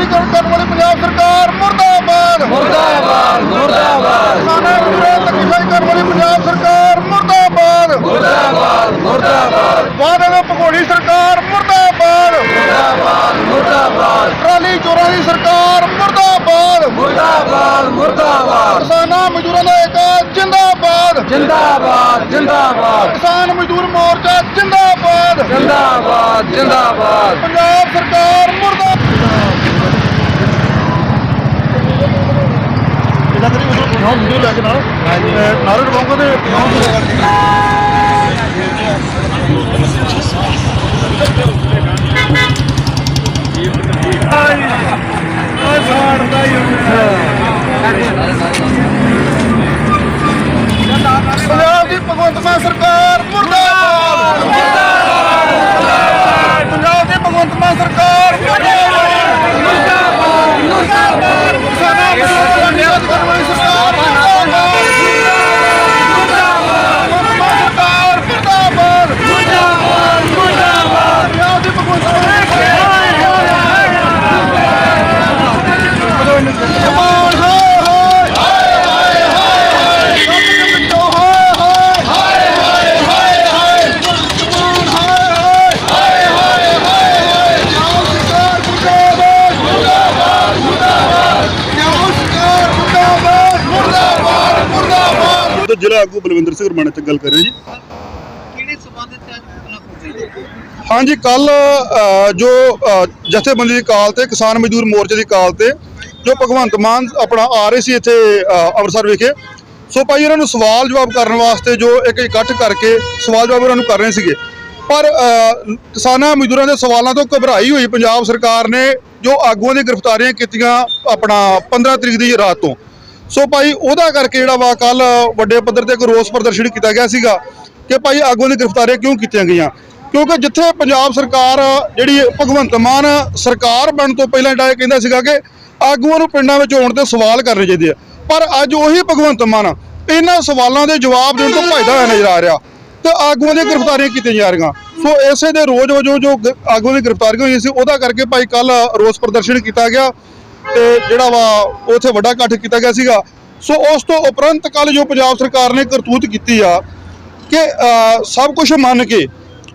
ਵਾਲੀ ਕਰਨ ਵਾਲੀ ਪੰਜਾਬ ਸਰਕਾਰ ਮੁਰਦਾਬਾਦ। ਮੁਰਦਾਬਾਦ ਮੁਰਦਾਬਾਦ। ਕਿਸਾਨਾਂ ਦੀ ਧੱਕੇਸ਼ਾਹੀ ਕਰਨ ਵਾਲੀ ਪੰਜਾਬ ਸਰਕਾਰ ਮੁਰਦਾਬਾਦ। ਮੁਰਦਾਬਾਦ ਮੁਰਦਾਬਾਦ। ਵਾਅਦੇ ਦੇ ਭਗੋੜੀ ਸਰਕਾਰ ਮੁਰਦਾਬਾਦ। ਮੁਰਦਾਬਾਦ ਮੁਰਦਾਬਾਦ। ਟਰਾਲੀ ਚੋਰਾਂ ਦੀ ਸਰਕਾਰ ਮੁਰਦਾਬਾਦ। ਮੁਰਦਾਬਾਦ ਮੁਰਦਾਬਾਦ। ਕਿਸਾਨਾਂ ਮਜ਼ਦੂਰਾਂ ਦਾ ਏਕਾ ਜਿੰਦਾਬਾਦ। ਜਿੰਦਾਬਾਦ ਜਿੰਦਾਬਾਦ। ਕਿਸਾਨ ਮਜ਼ਦੂਰ ਮੋਰਚਾ ਜਿੰਦਾਬਾਦ। ਜਿੰਦਾਬਾਦ ਜਿੰਦਾਬਾਦ। ਪੰਜਾਬ ਸਰਕਾਰ ਮੁਰਦਾਬਾਦ। ਦਿਖਾਓ ਵੀਡੀਓ ਲੈ ਕੇ ਨਾਲ ਨਾਰੇ ਲਵਾਉਂਗਾ ਤੇ ਪੰਜਾਬ ਦੀ ਭਗਵੰਤ ਮਾਨ ਸਰਕਾਰ ਪੰਜਾਬ ਦੀ ਭਗਵੰਤ ਮਾਨ ਸਰਕਾਰ ਆਗੂ ਬਲਵਿੰਦਰ ਸਿੰਘ ਰਮਾਣਾ ਤੇ ਗੱਲ ਕਰ ਰਹੇ ਜੀ। ਕਿਹੜੇ ਸਬੰਧ ਤੇ ਅੱਜ ਪੁਤਲਾ ਫੂਕਿਆ ਹਾਂਜੀ ਕੱਲ ਜੋ ਜਥੇਬੰਦੀ ਦੀ ਕਾਲ ਤੇ ਕਿਸਾਨ ਮਜ਼ਦੂਰ ਮੋਰਚੇ ਦੀ ਕਾਲ ਤੇ ਜੋ ਭਗਵੰਤ ਮਾਨ ਆਪਣਾ ਆ ਰਹੇ ਸੀ ਇੱਥੇ ਅੰਮ੍ਰਿਤਸਰ ਵਿਖੇ ਸੋ ਭਾਈ ਉਹਨਾਂ ਨੂੰ ਸਵਾਲ ਜਵਾਬ ਕਰਨ ਵਾਸਤੇ ਜੋ ਇੱਕ ਇਕੱਠ ਕਰਕੇ ਸਵਾਲ ਜਵਾਬ ਉਹਨਾਂ ਨੂੰ ਕਰ ਰਹੇ ਸੀਗੇ। ਪਰ ਕਿਸਾਨਾਂ ਮਜ਼ਦੂਰਾਂ ਦੇ ਸਵਾਲਾਂ ਤੋਂ ਘਬਰਾਈ ਹੋਈ ਪੰਜਾਬ ਸਰਕਾਰ ਨੇ ਜੋ ਆਗੂਆਂ ਦੀ ਗ੍ਰਿਫਤਾਰੀਆਂ ਕੀਤੀਆਂ ਆਪਣਾ 15 ਤਰੀਕ ਦੀ ਰਾਤ ਤੋਂ ਸੋ ਭਾਈ ਉਹਦਾ ਕਰਕੇ ਜਿਹੜਾ ਵਾ ਕੱਲ ਵੱਡੇ ਪੱਧਰ ਤੇ ਇੱਕ ਰੋਸ ਪ੍ਰਦਰਸ਼ਨ ਕੀਤਾ ਗਿਆ ਸੀਗਾ ਕਿ ਭਾਈ ਆਗੂਆਂ ਦੀ ਗ੍ਰਿਫਤਾਰੀਆਂ ਕਿਉਂ ਕੀਤੀਆਂ ਗਈਆਂ? ਕਿਉਂਕਿ ਜਿੱਥੇ ਪੰਜਾਬ ਸਰਕਾਰ ਜਿਹੜੀ ਭਗਵੰਤ ਮਾਨ ਸਰਕਾਰ ਬਣਨ ਤੋਂ ਪਹਿਲਾਂ ਜਿਹੜਾ ਇਹ ਕਹਿੰਦਾ ਸੀਗਾ ਕਿ ਆਗੂਆਂ ਨੂੰ ਪਿੰਡਾਂ ਵਿੱਚ ਆਉਣ ਤੇ ਸਵਾਲ ਕਰਨੇ ਚਾਹੀਦੇ ਆ। ਪਰ ਅੱਜ ਉਹੀ ਭਗਵੰਤ ਮਾਨ ਇਹਨਾਂ ਸਵਾਲਾਂ ਦੇ ਜਵਾਬ ਦੇਣ ਤੋਂ ਭੱਜਦਾ ਹੋਇਆ ਨਜ਼ਰ ਆ ਰਿਹਾ ਤੇ ਆਗੂਆਂ ਦੀਆਂ ਗ੍ਰਿਫਤਾਰੀਆਂ ਕੀਤੀਆਂ ਜਾ ਰਹੀਆਂ। ਸੋ ਇਸੇ ਦੇ ਰੋਜ਼ ਵਜੋਂ ਜੋ ਆਗੂਆਂ ਦੀ ਗ੍ਰਿਫਤਾਰੀਆਂ ਹੋਈਆਂ ਸੀ, ਉਹਦਾ ਕਰਕੇ ਭਾਈ ਕੱਲ ਰੋਸ ਪ੍ਰਦਰਸ਼ਨ ਕੀਤਾ ਗਿਆ। ਤੇ ਜਿਹੜਾ ਵਾ ਉੱਥੇ ਵੱਡਾ ਇਕੱਠ ਕੀਤਾ ਗਿਆ ਸੀਗਾ। ਸੋ ਉਸ ਤੋਂ ਉਪਰੰਤ ਕੱਲ ਜੋ ਪੰਜਾਬ ਸਰਕਾਰ ਨੇ ਕਰਤੂਤ ਕੀਤੀ ਆ ਕਿ ਸਭ ਕੁਝ ਮੰਨ ਕੇ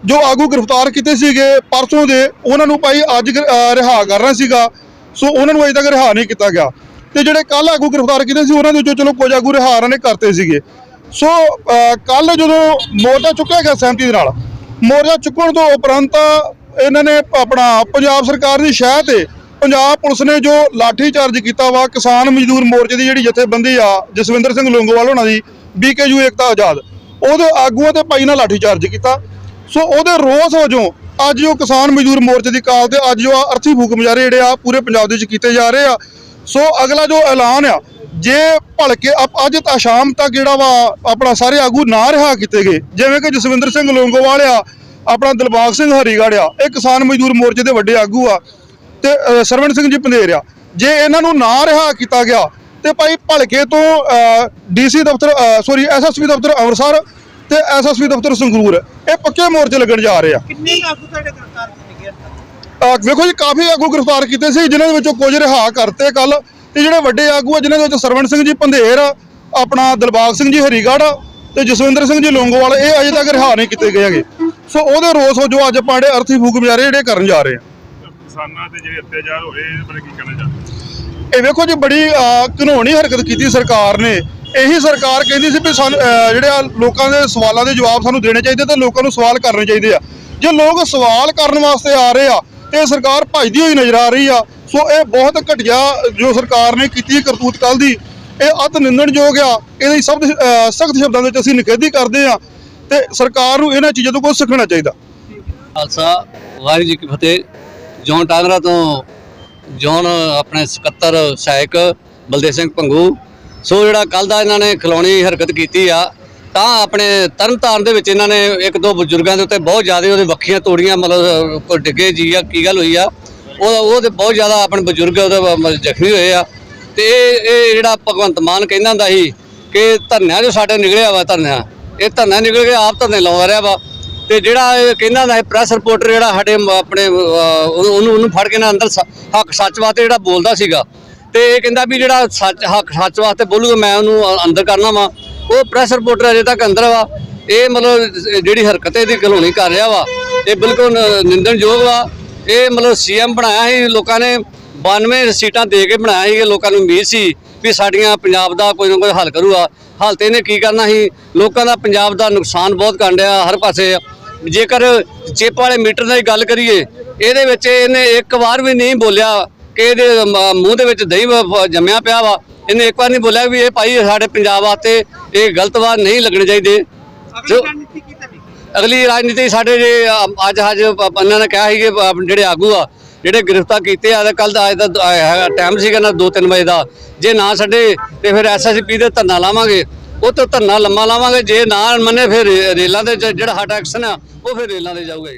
ਜੋ ਆਗੂ ਗ੍ਰਿਫਤਾਰ ਕੀਤੇ ਸੀਗੇ ਪਰਸੋਂ ਦੇ ਉਹਨਾਂ ਨੂੰ ਭਾਈ ਅੱਜ ਗ੍ਰਿ- ਅ, ਰਿਹਾ ਕਰਨਾ ਸੀਗਾ। ਸੋ ਉਹਨਾਂ ਨੂੰ ਅਜੇ ਤੱਕ ਰਿਹਾ ਨਹੀਂ ਕੀਤਾ ਗਿਆ। ਤੇ ਜਿਹੜੇ ਕੱਲ ਆਗੂ ਗ੍ਰਿਫਤਾਰ ਕੀਤੇ ਸੀ ਉਹਨਾਂ ਦੇ ਵਿੱਚੋਂ ਚਲੋ ਕੁਝ ਆਗੂ ਰਿਹਾ ਉਹਨਾਂ ਨੇ ਕਰਤੇ ਸੀਗੇ। ਸੋ ਕੱਲ ਜਦੋਂ ਮੋਰਚਾ ਚੁੱਕਿਆ ਗਿਆ ਸਹਿਮਤੀ ਦੇ ਨਾਲ ਮੋਰਚਾ ਚੁੱਕਣ ਤੋਂ ਉਪਰੰਤ ਇਹਨਾਂ ਨੇ ਆਪਣਾ ਪੰਜਾਬ ਸਰਕਾਰ ਦੀ ਸ਼ਹਿ ਤੇ ਪੰਜਾਬ ਪੁਲਿਸ ਨੇ ਜੋ ਲਾਠੀ ਚਾਰਜ ਕੀਤਾ ਵਾ ਕਿਸਾਨ ਮਜ਼ਦੂਰ ਮੋਰਚੇ ਦੀ ਜਿਹੜੀ ਜਥੇਬੰਦੀ ਆ, ਜਸਵਿੰਦਰ ਸਿੰਘ ਲੋਂਗੋਵਾਲ ਉਹਨਾਂ ਦੀ, ਬੀਕੇਯੂ ਏਕਤਾ ਆਜ਼ਾਦ, ਉਹਦੇ ਆਗੂਆਂ ਤੇ ਭਾਈ ਨਾਲ ਲਾਠੀ ਚਾਰਜ ਕੀਤਾ। ਸੋ ਉਹਦੇ ਰੋਸ ਵਜੋਂ ਅੱਜ ਜੋ ਕਿਸਾਨ ਮਜ਼ਦੂਰ ਮੋਰਚੇ ਦੀ ਕਾਲ ਤੇ ਅੱਜ ਜੋ ਅਰਥੀ ਫੂਕ ਮੁਜ਼ਾਹਰੇ ਜਿਹੜੇ ਆ ਪੂਰੇ ਪੰਜਾਬ ਦੇ ਵਿੱਚ ਕੀਤੇ ਜਾ ਰਹੇ ਆ। ਸੋ ਅਗਲਾ ਜੋ ਐਲਾਨ ਆ, ਜੇ ਭਲਕੇ ਅਪ- ਅੱਜ ਤਾਂ ਸ਼ਾਮ ਤੱਕ ਜਿਹੜਾ ਵਾ ਆਪਣਾ ਸਾਰੇ ਆਗੂ ਨਾ ਰਿਹਾ ਕੀਤੇ ਗਏ, ਜਿਵੇਂ ਕਿ ਜਸਵਿੰਦਰ ਸਿੰਘ ਲੋਂਗੋਵਾਲ ਆ, ਆਪਣਾ ਦਿਲਬਾਗ ਸਿੰਘ ਹਰੀਗੜ੍ਹ ਆ, ਇਹ ਕਿਸਾਨ ਮਜ਼ਦੂਰ ਮੋਰਚੇ ਦੇ ਵੱਡੇ ਆਗੂ ਆ। ਤੇ ਸਰਵਣ ਸਿੰਘ ਜੀ ਪੰਧੇਰ ਆ। ਜੇ ਇਹਨਾਂ ਨੂੰ ਨਾ ਰਿਹਾ ਕੀਤਾ ਗਿਆ ਤੇ ਭਾਈ ਭਲਕੇ ਤੋਂ ਡੀਸੀ ਦਫ਼ਤਰ ਸੌਰੀ ਐਸਐਸਪੀ ਦਫ਼ਤਰ ਅੰਮ੍ਰਿਤਸਰ ਤੇ ਐਸਐਸਪੀ ਦਫ਼ਤਰ ਸੰਗਰੂਰ। ਇਹ ਪੱਕੇ ਮੋਰਚੇ ਲੱਗਣ ਜਾ ਰਹੇ ਆ। ਕਿੰਨੇ ਕੁ ਆਗੂ ਤੁਹਾਡੇ ਗ੍ਰਿਫਤਾਰ ਕੀਤੇ ਗਏ ਵੇਖੋ ਜੀ ਕਾਫੀ ਆਗੂ ਗ੍ਰਿਫਤਾਰ ਕੀਤੇ ਸੀ ਜਿਨ੍ਹਾਂ ਦੇ ਵਿੱਚੋਂ ਕੁਝ ਰਿਹਾ ਕਰਤੇ ਕੱਲ ਤੇ ਜਿਹੜੇ ਵੱਡੇ ਆਗੂ ਆ ਜਿਨ੍ਹਾਂ ਦੇ ਵਿੱਚ ਸਰਵਣ ਸਿੰਘ ਜੀ ਪੰਧੇਰ ਆਪਣਾ ਦਿਲਬਾਗ ਸਿੰਘ ਜੀ ਹਰੀਗੜ੍ਹ ਤੇ ਜਸਵਿੰਦਰ ਸਿੰਘ ਜੀ ਲੋਂਗੋਵਾਲ ਇਹ ਅਜੇ ਤੱਕ ਰਿਹਾ ਨਹੀਂ ਕੀਤੇ ਗਏ ਹੈਗੇ। ਸੋ ਉਹਦੇ ਰੋਸ ਵਜੋਂ ਅੱਜ ਜਿਹੜੇ ਅਰਥੀ ਫੂਕ ਮੁਜ਼ਾਹਰੇ ਜਿਹੜੇ ਕਰਨ ਜਾ ਰਹੇ ਆ। ਕਿਸਾਨਾਂ ਤੇ ਜਿਹੜੇ ਅਤਿਆਚਾਰ ਹੋਏ ਇਹਦੇ ਬਾਰੇ ਕੀ ਕਹਿਣਾ ਚਾਹੁੰਦੇ ਇਹ ਵੇਖੋ ਜੀ ਬੜੀ ਘਿਨੌਣੀ ਹਰਕਤ ਕੀਤੀ ਸਰਕਾਰ ਨੇ। ਇਹੀ ਸਰਕਾਰ ਕਹਿੰਦੀ ਸੀ ਵੀ ਸਾਨੂੰ ਜਿਹੜੇ ਆ ਲੋਕਾਂ ਦੇ ਸਵਾਲਾਂ ਦੇ ਜਵਾਬ ਸਾਨੂੰ ਦੇਣੇ ਚਾਹੀਦੇ ਤੇ ਲੋਕਾਂ ਨੂੰ ਸਵਾਲ ਕਰਨੇ ਚਾਹੀਦੇ ਆ। ਜੇ ਲੋਕ ਸਵਾਲ ਕਰਨ ਵਾਸਤੇ ਆ ਰਹੇ ਆ ਤੇ ਇਹ ਸਰਕਾਰ ਭਜਦੀ ਹੋਈ ਨਜ਼ਰ ਆ ਰਹੀ ਆ। ਸੋ ਇਹ ਬਹੁਤ ਘਟੀਆ ਜੋ ਸਰਕਾਰ ਨੇ ਕੀਤੀ ਕਰਤੂਤ ਕੱਲ ਦੀ ਇਹ ਅਤ ਨਿੰਦਣਯੋਗ ਆ। ਇਹਦੀ ਸਭ ਸਖਤ ਸ਼ਬਦਾਂ ਦੇ ਵਿੱਚ ਅਸੀਂ ਨਿਖੇਧੀ ਕਰਦੇ ਆ ਤੇ ਸਰਕਾਰ ਨੂੰ ਇਹਨਾਂ ਚੀਜ਼ਾਂ ਤੋਂ ਕੁਝ ਸਿੱਖਣਾ ਚਾਹੀਦਾ। ਖਾਲਸਾ ਵਾਹਿਗੁਰੂ ਜੀ ਕੀ ਫਤਿਹ। ਜੌਨ ਟਾਂਗਰਾ ਤੋਂ ਜੌਨ, ਆਪਣੇ ਸਕੱਤਰ ਸਹਾਇਕ ਬਲਦੇਵ ਸਿੰਘ ਪੰਗੂ ਸੋ ਜਿਹੜਾ ਕੱਲ ਦਾ ਇਹਨਾਂ ਨੇ ਖਿਲੌਣੀ ਹਰਕਤ ਕੀਤੀ ਆ, ਤਾਂ ਆਪਣੇ ਤਰਨਤਾਰਨ ਦੇ ਵਿੱਚ ਇਹਨਾਂ ਨੇ ਇੱਕ ਦੋ ਬਜ਼ੁਰਗਾਂ ਦੇ ਉੱਤੇ ਬਹੁਤ ਜ਼ਿਆਦਾ ਉਹਦੇ ਵੱਖੀਆਂ ਤੋੜੀਆਂ, ਮਤਲਬ ਕੋਈ ਡਿੱਗੇ ਜੀ ਆ, ਕੀ ਗੱਲ ਹੋਈ ਆ। ਉਹ, ਉਹਦੇ ਬਹੁਤ ਜ਼ਿਆਦਾ ਆਪਣੇ ਬਜ਼ੁਰਗ ਉਹਦੇ ਜ਼ਖਮੀ ਹੋਏ ਆ। ਤੇ ਇਹ ਇਹ ਜਿਹੜਾ ਭਗਵੰਤ ਮਾਨ ਕਹਿੰਦਾ ਹੁੰਦਾ ਸੀ ਕਿ ਧਰਨਿਆਂ ਜੋ ਸਾਡੇ ਨਿਕਲਿਆ ਵਾ ਧਰਨਿਆਂ। ਇਹ ਧਰਨਾ ਨਿਕਲ ਕੇ ਆਪ ਧਰਨੇ ਲਾਉਂਦਾ ਰਿਹਾ ਵਾ। ਤੇ ਜਿਹੜਾ ਇਹ ਕਹਿੰਦਾ ਨਾ ਪ੍ਰੈਸ ਰਿਪੋਰਟਰ ਜਿਹੜਾ ਸਾਡੇ ਆਪਣੇ ਅਹ, ਉਹਨੂੰ ਉਹਨੂੰ ਫੜ ਕੇ ਨਾ ਅੰਦਰ ਸ- ਹੱਕ ਸੱਚ ਵਾਸਤੇ ਜਿਹੜਾ ਬੋਲਦਾ ਸੀਗਾ। ਤੇ ਇਹ ਕਹਿੰਦਾ ਵੀ ਜਿਹੜਾ ਸੱਚ ਹੱਕ ਸੱਚ ਵਾਸਤੇ ਬੋਲੂਗਾ ਮੈਂ ਉਹਨੂੰ ਅੰਦਰ ਕਰਨਾ ਵਾ। ਉਹ ਪ੍ਰੈਸ ਰਿਪੋਰਟਰ ਅਜੇ ਤੱਕ ਅੰਦਰ ਵਾ। ਇਹ ਮਤਲਬ ਜਿਹੜੀ ਹਰਕਤ ਇਹਦੀ ਘਲੋਣੀ ਕਰ ਰਿਹਾ ਵਾ। ਇਹ ਬਿਲਕੁਲ ਨ- ਨਿੰਦਣਯੋਗ ਵਾ। ਇਹ ਮਤਲਬ ਸੀਐਮ ਬਣਾਇਆ ਸੀ ਲੋਕਾਂ ਨੇ 92 ਸੀਟਾਂ ਦੇ ਕੇ ਬਣਾਇਆ ਸੀ ਕਿ ਲੋਕਾਂ ਨੂੰ ਉਮੀਦ ਸੀ ਵੀ ਸਾਡੀਆਂ ਪੰਜਾਬ ਦਾ ਕੋਈ ਨਾ ਕੋਈ ਹੱਲ ਕਰੂਗਾ। ਹੱਲ ਤੇ ਇਹਨੇ ਕੀ ਕਰਨਾ ਸੀ? ਲੋਕਾਂ ਦਾ ਪੰਜਾਬ ਦਾ ਨੁਕਸਾਨ ਬਹੁਤ ਕਰਨ ਡਿਆ ਹਰ ਪਾਸੇ ਜੇਕਰ ਚਿੱਪ ਵਾਲੇ ਮੀਟਰ ਦੀ ਗੱਲ ਕਰੀਏ ਇਹਦੇ ਵਿੱਚ ਇਹਨੇ ਇੱਕ ਵਾਰ ਵੀ ਨਹੀਂ ਬੋਲਿਆ ਕਿ ਇਹਦੇ ਮੂੰਹ ਦੇ ਵਿੱਚ ਦਹੀਂ ਜੰਮਿਆ ਪਿਆ ਵਾ। ਇਹਨੇ ਇੱਕ ਵਾਰ ਨਹੀਂ ਬੋਲਿਆ ਵੀ ਇਹ ਭਾਈ ਸਾਡੇ ਪੰਜਾਬ ਵਾਸਤੇ ਇਹ ਗਲਤ ਵਾਰ ਨਹੀਂ ਲੱਗਣੇ ਚਾਹੀਦੇ। ਅਗਲੀ ਰਾਜਨੀਤੀ ਸਾਡੇ ਜੇ ਅੱਜ ਅੱਜ ਇਹਨਾਂ ਨੇ ਕਿਹਾ ਸੀ ਕਿ ਜਿਹੜੇ ਆਗੂ ਆ ਜਿਹੜੇ ਗ੍ਰਿਫਤਾਰ ਕੀਤੇ ਆ ਕੱਲ ਦਾ ਅੱਜ ਦਾ ਟਾਈਮ ਸੀਗਾ ਨਾ 2-3 ਵਜੇ ਦਾ। ਜੇ ਨਾ ਛੱਡੇ ਤੇ ਫਿਰ ਐਸਐਸਪੀ ਦੇ ਧਰਨਾ ਲਾਵਾਂਗੇ। ਉਹ ਤੋਂ ਧਰਨਾ ਲੰਮਾ ਲਾਵਾਂਗੇ, ਜੇ ਨਾ ਮੰਨੇ ਫਿਰ ਰੇਲਾਂ ਦੇ ਜਿਹੜਾ ਸਾਡਾ ਐਕਸ਼ਨ ਆ, ਉਹ ਫਿਰ ਰੇਲਾਂ ਦੇ ਜਾਊਗਾ